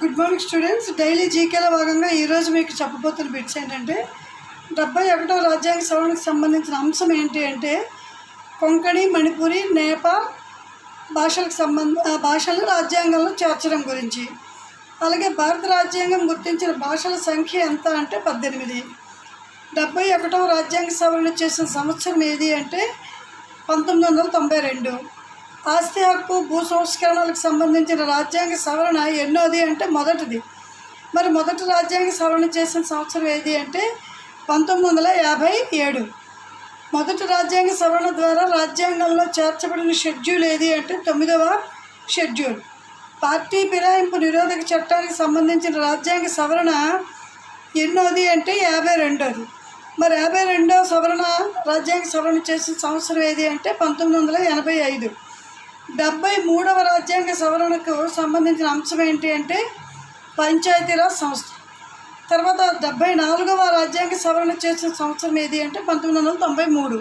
Good morning students daily జీకేలో భాగంగా ఈరోజు మీకు చెప్పబోతున్న బిట్స్ ఏంటంటే డెబ్బై ఒకటో రాజ్యాంగ సవరణకు సంబంధించిన అంశం ఏంటి అంటే కొంకణి మణిపురి నేపాల్ భాషలకు సంబంధ ఆ భాషలను రాజ్యాంగంలో చేర్చడం గురించి. అలాగే భారత రాజ్యాంగం గుర్తించిన భాషల సంఖ్య ఎంత అంటే పద్దెనిమిది. డెబ్బై ఒకటవ రాజ్యాంగ సవరణ చేసిన సంవత్సరం ఏది అంటే పంతొమ్మిది వందల తొంభై రెండు. ఆస్తి హక్కు భూ సంస్కరణలకు సంబంధించిన రాజ్యాంగ సవరణ ఎన్నోది అంటే మొదటిది. మరి మొదటి రాజ్యాంగ సవరణ చేసిన సంవత్సరం ఏది అంటే పంతొమ్మిది వందల యాభై ఏడు. మొదటి రాజ్యాంగ సవరణ ద్వారా రాజ్యాంగంలో చేర్చబడిన షెడ్యూల్ ఏది అంటే తొమ్మిదవ షెడ్యూల్. పార్టీ ఫిరాయింపు నిరోధక చట్టానికి సంబంధించిన రాజ్యాంగ సవరణ ఎన్నోది అంటే యాభై రెండోది. మరి యాభై రెండో సవరణ రాజ్యాంగ సవరణ చేసిన సంవత్సరం ఏది అంటే పంతొమ్మిది వందల ఎనభై ఐదు. డెబ్బై మూడవ రాజ్యాంగ సవరణకు సంబంధించిన అంశం ఏంటి అంటే పంచాయతీరాజ్ సంస్థ. తర్వాత డెబ్బై నాలుగవ రాజ్యాంగ సవరణ చేసిన సంవత్సరం ఏది అంటే పంతొమ్మిది వందల తొంభై మూడు.